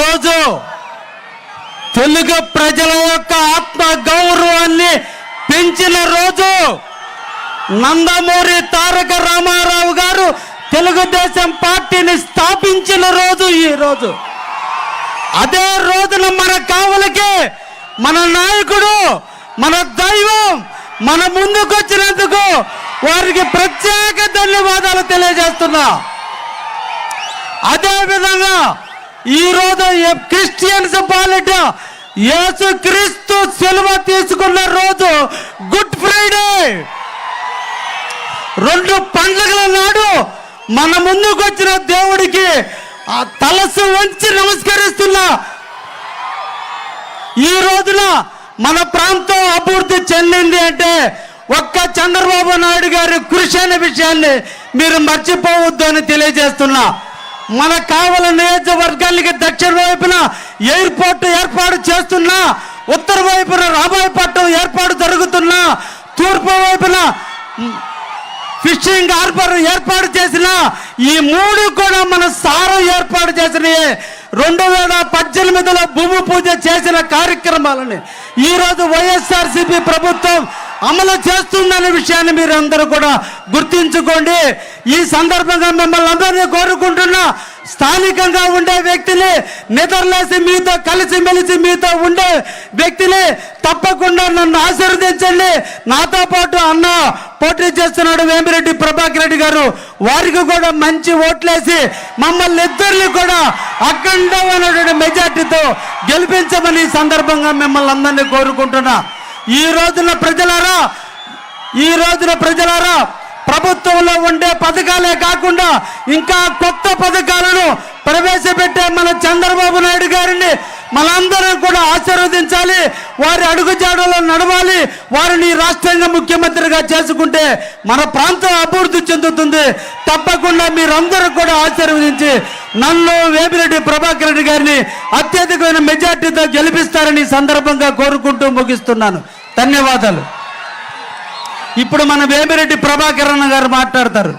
ఈరోజు తెలుగు ప్రజల యొక్క ఆత్మ గౌరవాన్ని పెంచిన రోజు నందమూరి తారక రామారావు గారు తెలుగుదేశం పార్టీని స్థాపించిన రోజు ఈ రోజు. అదే రోజున మన కావలికి మన నాయకుడు మన దైవం మన ముందుకు వచ్చినందుకు వారికి ప్రత్యేక ధన్యవాదాలు తెలియజేస్తున్నా. అదే విధంగా ఈ రోజు క్రిస్టియన్స్ పాలిట యేసు క్రీస్తు సెలవ తీసుకున్న రోజు గుడ్ ఫ్రైడే. రెండు పండుగల నాడు మన ముందుకు వచ్చిన దేవుడికి ఆ తలసు వంచి నమస్కరిస్తున్నా ఈ రోజున మన ప్రాంతం అభివృద్ధి చెందింది అంటే ఒక్క చంద్రబాబు నాయుడు గారి కృషి అనే విషయాన్ని మీరు మర్చిపోవద్దు అని తెలియజేస్తున్నా. మన కావల నియోజకవర్గానికి దక్షిణ వైపున ఎయిర్పోర్ట్ ఏర్పాటు చేస్తున్నా ఉత్తర వైపున రామాయపట్నం ఏర్పాటు జరుగుతున్నా తూర్పు వైపున ఫిషింగ్ హార్బర్ ఏర్పాటు చేసిన ఈ మూడు కూడా మన సారం ఏర్పాటు చేసినవి రెండు వేల పద్దెనిమిదిలో భూమి పూజ చేసిన కార్యక్రమాలని ఈరోజు వైఎస్ఆర్సిపి వైఎస్ఆర్సీపీ ప్రభుత్వం అమలు చేస్తుందనే విషయాన్ని మీరు అందరూ కూడా గుర్తించుకోండి. ఈ సందర్భంగా మిమ్మల్ని అందరినీ కోరుకుంటున్నా స్థానికంగా ఉండే వ్యక్తిని నిద్రలేసి మీతో కలిసి మెలిసి మీతో ఉండే వ్యక్తిని తప్పకుండా నన్ను ఆశీర్వదించండి. నాతో పాటు అన్న పోటీ చేస్తున్నాడు వేమిరెడ్డి ప్రభాకర్ రెడ్డి గారు. వారికి కూడా మంచి ఓట్లేసి మమ్మల్ని ఇద్దరిని కూడా అఖండమైనటువంటి మెజార్టీతో గెలిపించమని ఈ సందర్భంగా మిమ్మల్ని అందరినీ కోరుకుంటున్నా. ఈ రోజున ప్రజలారా ఈ రోజున ప్రజలారా ప్రభుత్వంలో ఉండే పథకాలే కాకుండా ఇంకా కొత్త పథకాలను ప్రవేశపెట్టే మన చంద్రబాబు నాయుడు గారిని మనందరం కూడా ఆశీర్వదించాలి వారి అడుగుజాడలో నడవాలి. వారిని రాష్ట్రంగా ముఖ్యమంత్రిగా చేసుకుంటే మన ప్రాంతం అభివృద్ధి చెందుతుంది. తప్పకుండా మీరందరూ కూడా ఆశీర్వదించి నన్ను వేమిరెడ్డి ప్రభాకర్ రెడ్డి గారిని అత్యధికమైన మెజార్టీతో గెలిపిస్తారని సందర్భంగా కోరుకుంటూ ముగిస్తున్నాను. ధన్యవాదాలు. ఇప్పుడు మన వేమిరెడ్డి ప్రభాకర్ అన్న గారు మాట్లాడతారు.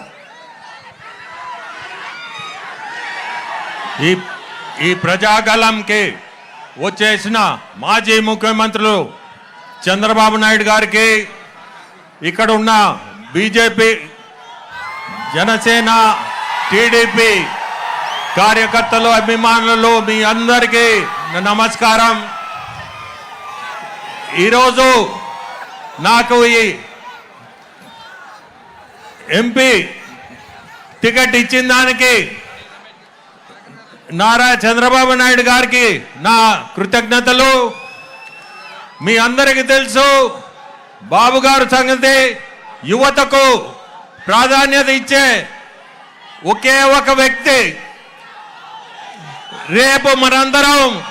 ఈ ఈ ప్రజాగలంకి వచ్చేసిన మాజీ ముఖ్యమంత్రులు చంద్రబాబు నాయుడు గారికి ఇక్కడ ఉన్న బీజేపీ జనసేన టీడీపీ కార్యకర్తలు అభిమానులు మీ అందరికీ నమస్కారం. ఈరోజు నాకు ఈ ఎంపీ టికెట్ ఇచ్చిన దానికి నారా చంద్రబాబు నాయుడు గారికి నా కృతజ్ఞతలు. మీ అందరికీ తెలుసు బాబు గారు సంగతి యువతకు ప్రాధాన్యత ఇచ్చే ఒకే ఒక వ్యక్తి. రేపు మనందరం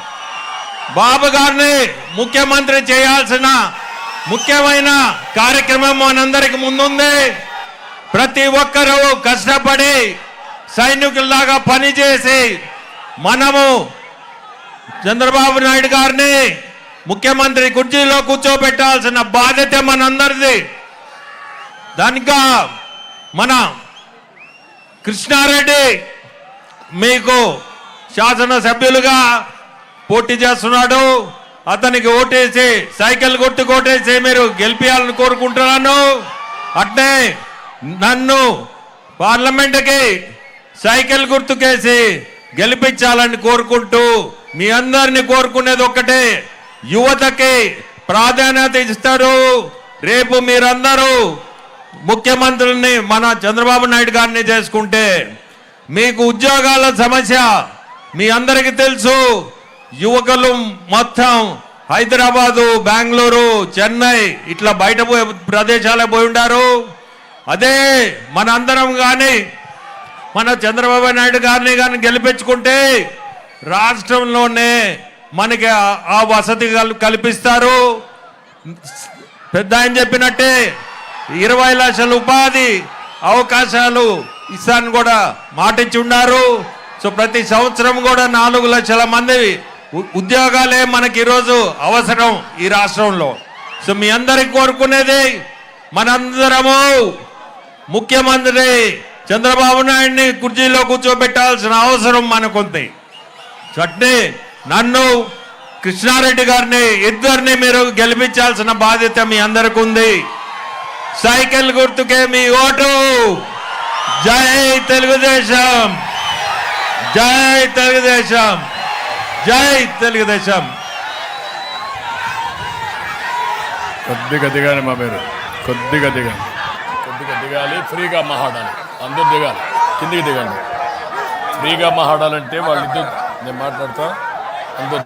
బాబు గారిని ముఖ్యమంత్రి చేయాల్సిన ముఖ్యమైన కార్యక్రమం మనందరికి ముందుంది. ప్రతి ఒక్కరూ కష్టపడి సైనికుల్లాగా పనిచేసి మనము చంద్రబాబు నాయుడు గారిని ముఖ్యమంత్రి కుర్చీలో కూర్చోబెట్టాల్సిన బాధ్యత మనందరిది. దానిక మన కృష్ణారెడ్డి మీకు శాసనసభ్యులుగా పోటీ చేస్తున్నాడు. అతనికి ఓటేసి సైకిల్ కొట్టు కొట్టేసి మీరు గెలిపించాలని కోరుకుంటున్నాను. అట్నే నన్ను పార్లమెంట్కి సైకిల్ గుర్తుకేసి గెలిపించాలని కోరుకుంటూ మీ అందరిని కోరుకునేది ఒక్కటే. యువతకి ప్రాధాన్యత ఇస్తారు. రేపు మీరందరూ ముఖ్యమంత్రుల్ని మన చంద్రబాబు నాయుడు గారిని చేసుకుంటే మీకు ఉద్యోగాల సమస్య మీ అందరికీ తెలుసు. యువకులు మొత్తం హైదరాబాదు బెంగళూరు చెన్నై ఇట్లా బయట పోయే ప్రదేశాలకు పోయి ఉండారు. అదే మనందరం కానీ మన చంద్రబాబు నాయుడు గారిని కానీ గెలిపించుకుంటే రాష్ట్రంలోనే మనకి ఆ- వసతి కల్- కల్పిస్తారు. పెద్ద ఆయన చెప్పినట్టే ఇరవై లక్షల ఉపాధి అవకాశాలు ఇస్తాను కూడా మాటించి ఉన్నారు సో ప్రతి సంవత్సరం కూడా నాలుగు లక్షల మంది ఉద్యోగాలే మనకి ఈరోజు అవసరం ఈ రాష్ట్రంలో. సో మీ అందరికి కోరుకునేది మనందరము ముఖ్యమంత్రి చంద్రబాబు నాయుడిని కుర్చీలో కూర్చోబెట్టాల్సిన అవసరం మనకుంది. చట్నీ నన్ను కృష్ణారెడ్డి గారిని ఇద్దరిని మీరు గెలిపించాల్సిన బాధ్యత మీ అందరికి ఉంది సైకిల్ గుర్తుకే మీ ఓటు. జై తెలుగుదేశం. జై తెలుగుదేశం. జై తెలుగుదేశం. కొద్దిగా దిగాను మా మీరు కొద్దిగా దిగాలి. కొద్దిగా దిగాలి ఫ్రీగా మహాడాలి అందరూ దిగాలి. కిందికి దిగండి. ఫ్రీగా మహాడాలంటే వాళ్ళిద్దరు నేను మాట్లాడతా అందరు